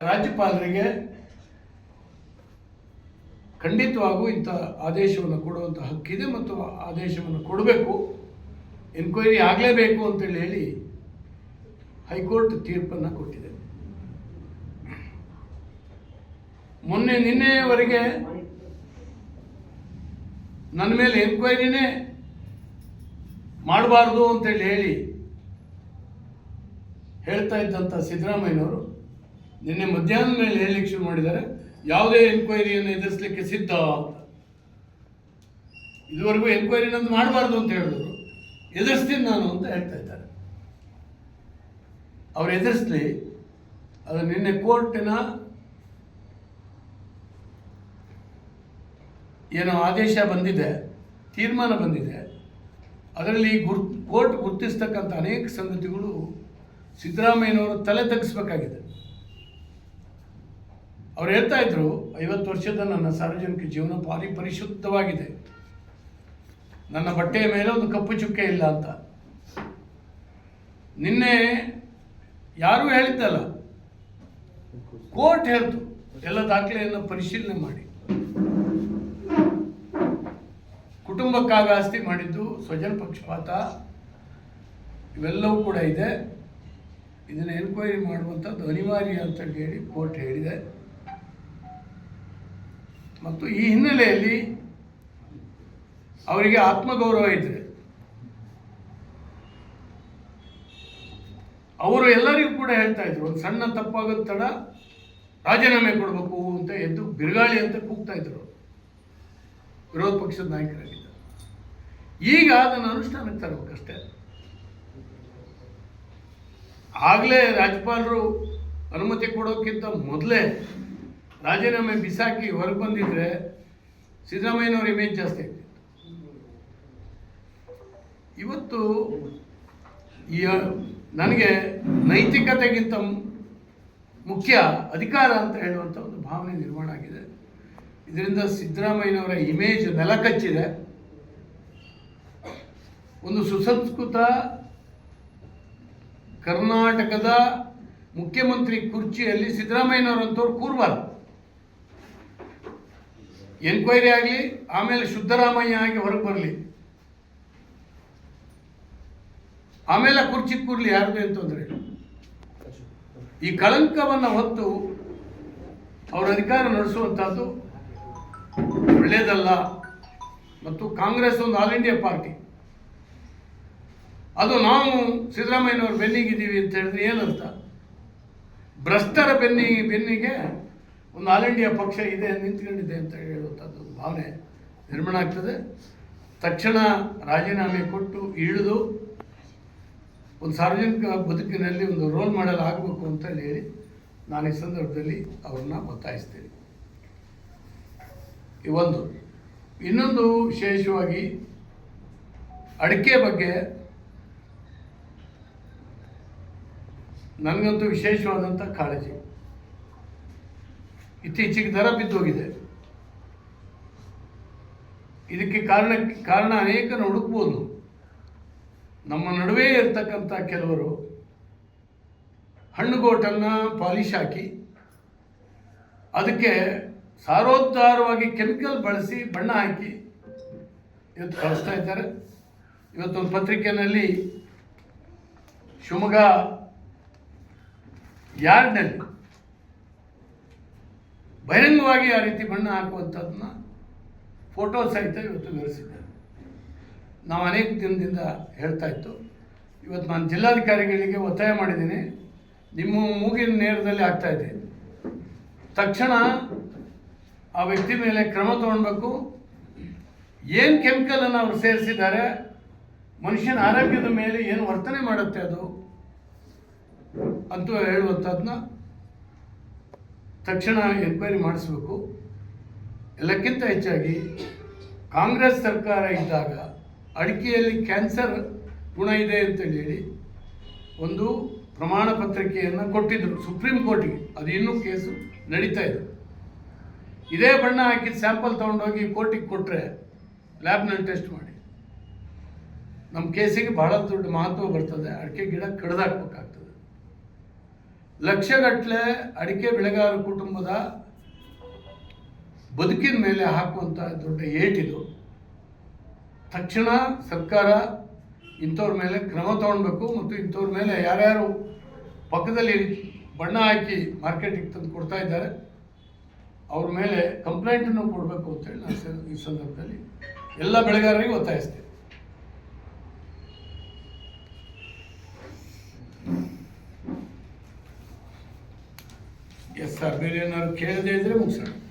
ರಾಜ್ಯಪಾಲರಿಗೆ ಖಂಡಿತವಾಗೂ ಇಂಥ ಆದೇಶವನ್ನು ಕೊಡುವಂಥ ಹಕ್ಕಿದೆ ಮತ್ತು ಆದೇಶವನ್ನು ಕೊಡಬೇಕು. ಎನ್ಕ್ವೈರಿ ಆಗಲೇಬೇಕು ಅಂತೇಳಿ ಹೇಳಿ ಹೈಕೋರ್ಟ್ ತೀರ್ಪನ್ನು ಕೊಟ್ಟಿದೆ. ಮೊನ್ನೆ ನಿನ್ನೆಯವರೆಗೆ ನನ್ನ ಮೇಲೆ ಎನ್ಕ್ವೈರಿನೇ ಮಾಡಬಾರ್ದು ಅಂತೇಳಿ ಹೇಳಿ ಹೇಳ್ತಾ ಇದ್ದಂಥ ಸಿದ್ದರಾಮಯ್ಯನವರು ನಿನ್ನೆ ಮಧ್ಯಾಹ್ನದ ಮೇಲೆ ಹೇಳಲಿಕ್ಕೆ ಶುರು ಮಾಡಿದ್ದಾರೆ. ಯಾವುದೇ ಎನ್ಕ್ವೈರಿಯನ್ನು ಎದುರಿಸಲಿಕ್ಕೆ ಸಿದ್ಧ? ಇದುವರೆಗೂ ಎನ್ಕ್ವೈರಿ ನಂದು ಮಾಡಬಾರ್ದು ಅಂತ ಹೇಳಿದ್ರು. ಎದುರಿಸ್ತೀನಿ ನಾನು ಅಂತ ಹೇಳ್ತಾ ಇದ್ದಾರೆ. ಅವ್ರು ಎದುರಿಸ್ಲಿ, ಅದು ನಿನ್ನೆ ಕೋರ್ಟಿನ ಏನೋ ಆದೇಶ ಬಂದಿದೆ, ತೀರ್ಮಾನ ಬಂದಿದೆ. ಅದರಲ್ಲಿ ಗುರ್, ಕೋರ್ಟ್ ಗುರ್ತಿಸ್ತಕ್ಕಂಥ ಅನೇಕ ಸಂಗತಿಗಳು ಸಿದ್ದರಾಮಯ್ಯನವರು ತಲೆ ತಗ್ಗಿಸ್ಬೇಕಾಗಿದೆ. ಅವ್ರು ಹೇಳ್ತಾ ಇದ್ರು, ಐವತ್ತು ವರ್ಷದ ನನ್ನ ಸಾರ್ವಜನಿಕ ಜೀವನ ಭಾರಿ ಪರಿಶುದ್ಧವಾಗಿದೆ. ನನ್ನ ಬಟ್ಟೆಯ ಮೇಲೆ ಒಂದು ಕಪ್ಪು ಚುಕ್ಕೆ ಇಲ್ಲ ಅಂತ. ನಿನ್ನೆ ಯಾರೂ ಹೇಳಿದ್ದಲ್ಲ? ಕೋರ್ಟ್ ಹೇಳ್ತು, ಎಲ್ಲ ದಾಖಲೆಯನ್ನು ಪರಿಶೀಲನೆ ಮಾಡಿ. ಕುಟುಂಬಕ್ಕಾಗ ಆಸ್ತಿ ಮಾಡಿದ್ದು ಸ್ವಜನ ಪಕ್ಷಪಾತ ಇವೆಲ್ಲವೂ ಕೂಡ ಇದೆ. ಇದನ್ನು ಎನ್ಕ್ವೈರಿ ಮಾಡುವಂಥದ್ದು ಅನಿವಾರ್ಯ ಅಂತ ಹೇಳಿ ಕೋರ್ಟ್ ಹೇಳಿದೆ. ಮತ್ತು ಈ ಹಿನ್ನೆಲೆಯಲ್ಲಿ ಅವರಿಗೆ ಆತ್ಮಗೌರವ ಇದೆ ಅವರು ಎಲ್ಲರಿಗೂ ಕೂಡ ಹೇಳ್ತಾ ಇದ್ರು, ಒಂದು ಸಣ್ಣ ತಪ್ಪಾಗದ ತಡ, ರಾಜೀನಾಮೆ ಕೊಡಬೇಕು ಅಂತ ಎದ್ದು ಬಿರುಗಾಳಿ ಅಂತ ಕೂಗ್ತಾ ಇದ್ರು. ವಿರೋಧ ಪಕ್ಷದ ನಾಯಕರಾಗಿದ್ದ ಈಗ ಅದನ್ನು ಅನುಷ್ಠಾನಕ್ಕೆ ತರಬೇಕಷ್ಟೇ. ಆಗಲೇ ರಾಜ್ಯಪಾಲರು ಅನುಮತಿ ಕೊಡೋಕ್ಕಿಂತ ಮೊದಲೇ ರಾಜೀನಾಮೆ ಬಿಸಾಕಿ ಹೊರಗೆ ಬಂದಿದ್ರೆ ಸಿದ್ದರಾಮಯ್ಯನವ್ರ ಇಮೇಜ್ ಜಾಸ್ತಿ ಆಗ್ತಿತ್ತು ಇವತ್ತು ಈ ನನಗೆ ನೈತಿಕತೆಗಿಂತ ಮುಖ್ಯ ಅಧಿಕಾರ ಅಂತ ಹೇಳುವಂಥ ಒಂದು ಭಾವನೆ ನಿರ್ಮಾಣ ಆಗಿದೆ. ಇದರಿಂದ ಸಿದ್ದರಾಮಯ್ಯನವರ ಇಮೇಜ್ ನೆಲಕಚ್ಚಿದೆ ಒಂದು ಸುಸಂಸ್ಕೃತ ಕರ್ನಾಟಕದ ಮುಖ್ಯಮಂತ್ರಿ ಕುರ್ಚಿಯಲ್ಲಿ ಸಿದ್ದರಾಮಯ್ಯನವರಂತವ್ರು ಕೂರಬಾರ್ದು. ಎನ್ಕ್ವೈರಿ ಆಗಲಿ, ಆಮೇಲೆ ಶುದ್ಧರಾಮಯ್ಯ ಆಗಿ ಹೊರಗೆ ಬರಲಿ. ಆಮೇಲೆ ಕುರ್ಚಿ ಕೂರ್ಲಿ ಯಾರ್ದು ಅಂತಂದ್ರೆ ಈ ಕಳಂಕವನ್ನು ಹೊತ್ತು ಅವರ ಅಧಿಕಾರ ನಡೆಸುವಂಥದ್ದು ಒಳ್ಳೆಯದಲ್ಲ ಮತ್ತು ಕಾಂಗ್ರೆಸ್ ಒಂದು ಆಲ್ ಇಂಡಿಯಾ ಪಾರ್ಟಿ. ಅದು ನಾವು ಸಿದ್ದರಾಮಯ್ಯನವ್ರ ಬೆನ್ನಿಗಿದ್ದೀವಿ ಅಂತ ಹೇಳಿದ್ರೆ ಏನಂತ ಭ್ರಷ್ಟರ ಬೆನ್ನಿ, ಬೆನ್ನಿಗೆ ಒಂದು ಆಲ್ ಇಂಡಿಯಾ ಪಕ್ಷ ಇದೆ ನಿಂತ್ಕೊಂಡಿದೆ ಅಂತ ಹೇಳುವಂಥದ್ದು ಭಾವನೆ ನಿರ್ಮಾಣ ಆಗ್ತದೆ. ತಕ್ಷಣ ರಾಜೀನಾಮೆ ಕೊಟ್ಟು ಇಳಿದು ಒಂದು ಸಾರ್ವಜನಿಕ ಬದುಕಿನಲ್ಲಿ ಒಂದು ರೋಲ್ ಮಾಡೆಲ್ ಆಗಬೇಕು ಅಂತ ಹೇಳಿ ನಾನು ಈ ಸಂದರ್ಭದಲ್ಲಿ ಅವ್ರನ್ನ ಒತ್ತಾಯಿಸ್ತೇನೆ. ಈ ಒಂದು. ಇನ್ನೊಂದು ವಿಶೇಷವಾಗಿ ಅಡಿಕೆ ಬಗ್ಗೆ ನನಗಂತೂ ವಿಶೇಷವಾದಂಥ ಕಾಳಜಿ. ಇತ್ತೀಚೆಗೆ ದರ ಬಿದ್ದೋಗಿದೆ. ಇದಕ್ಕೆ ಕಾರಣ ಕಾರಣ ಅನೇಕನ ಹುಡುಕ್ಬೋದು. ನಮ್ಮ ನಡುವೆ ಇರ್ತಕ್ಕಂಥ ಕೆಲವರು ಹಣ್ಣುಗೋಟನ್ನು ಪಾಲಿಶ್ ಹಾಕಿ ಅದಕ್ಕೆ ಸಾರೋದ್ಧಾರವಾಗಿ ಕೆಮಿಕಲ್ ಬಳಸಿ ಬಣ್ಣ ಹಾಕಿ ಇವತ್ತು ಕಳಿಸ್ತಾ ಇದ್ದಾರೆ. ಇವತ್ತೊಂದು ಪತ್ರಿಕೆಯಲ್ಲಿ ಶಿವಮೊಗ್ಗ ಯಾರ್ಡ್ನಲ್ಲಿ ಬಹಿರಂಗವಾಗಿ ಆ ರೀತಿ ಬಣ್ಣ ಹಾಕುವಂಥದ್ದನ್ನ ಫೋಟೋ ಸಹಿತ ಇವತ್ತು ವಿವರಿಸಿದ್ದಾರೆ ನಾವು ಅನೇಕ ದಿನದಿಂದ ಹೇಳ್ತಾ ಇತ್ತು. ಇವತ್ತು ನಾನು ಜಿಲ್ಲಾಧಿಕಾರಿಗಳಿಗೆ ಒತ್ತಾಯ ಮಾಡಿದ್ದೀನಿ. ನಿಮ್ಮ ಮೂಗಿನ ನೇರದಲ್ಲಿ ಆಗ್ತಾ ಇದೆ. ತಕ್ಷಣ ಆ ವ್ಯಕ್ತಿ ಮೇಲೆ ಕ್ರಮ ತಗೊಳ್ಬೇಕು. ಏನು ಕೆಮಿಕಲನ್ನು ಅವರು ಸೇರಿಸಿದ್ದಾರೆ, ಮನುಷ್ಯನ ಆರೋಗ್ಯದ ಮೇಲೆ ಏನು ವರ್ತನೆ ಮಾಡುತ್ತೆ ಅದು ಅಂತೂ ಹೇಳುವಂಥದ್ದನ್ನ ತಕ್ಷಣ ಎನ್ಕ್ವೈರಿ ಮಾಡಿಸ್ಬೇಕು. ಎಲ್ಲಕ್ಕಿಂತ ಹೆಚ್ಚಾಗಿ ಕಾಂಗ್ರೆಸ್ ಸರ್ಕಾರ ಇದ್ದಾಗ ಅಡಿಕೆಯಲ್ಲಿ ಕ್ಯಾನ್ಸರ್ ಗುಣ ಇದೆ ಅಂತೇಳಿ ಹೇಳಿ ಒಂದು ಪ್ರಮಾಣ ಪತ್ರಿಕೆಯನ್ನು ಕೊಟ್ಟಿದ್ದರು ಸುಪ್ರೀಂ ಕೋರ್ಟಿಗೆ. ಅದು ಇನ್ನೂ ಕೇಸು ನಡೀತಾ ಇದೆ. ಇದೇ ಬಣ್ಣ ಹಾಕಿದ ಸ್ಯಾಂಪಲ್ ತೊಗೊಂಡೋಗಿ ಕೋರ್ಟಿಗೆ ಕೊಟ್ಟರೆ ಲ್ಯಾಬ್ನಲ್ಲಿ ಟೆಸ್ಟ್ ಮಾಡಿ. ನಮ್ಮ ಕೇಸಿಗೆ ಬಹಳ ದೊಡ್ಡ ಮಹತ್ವ ಬರ್ತದೆ. ಅಡಿಕೆ ಗಿಡ ಕಡ್ದಾಕ್ಬೇಕಾಗ್ತದೆ. ಲಕ್ಷಗಟ್ಟಲೆ ಅಡಿಕೆ ಬೆಳೆಗಾರ ಕುಟುಂಬದ ಬದುಕಿನ ಮೇಲೆ ಹಾಕುವಂಥ ದೊಡ್ಡ ಏಟಿದು. ತಕ್ಷಣ ಸರ್ಕಾರ ಇಂಥವ್ರ ಮೇಲೆ ಕ್ರಮ ತಗೊಳ್ಬೇಕು ಮತ್ತು ಇಂಥವ್ರ ಮೇಲೆ ಯಾರ್ಯಾರು ಪಕ್ಕದಲ್ಲಿ ಬಣ್ಣ ಹಾಕಿ ಮಾರ್ಕೆಟಿಗೆ ತಂದು ಕೊಡ್ತಾ ಇದ್ದಾರೆ, ಅವ್ರ ಮೇಲೆ ಕಂಪ್ಲೇಂಟನ್ನು ಕೊಡಬೇಕು ಅಂತೇಳಿ ನಾನು ಈ ಸಂದರ್ಭದಲ್ಲಿ ಎಲ್ಲ ಬೆಳೆಗಾರರಿಗೆ ಒತ್ತಾಯಿಸ್ತೇನೆ. ये सर्वे लेना क्या दे दे मुझसे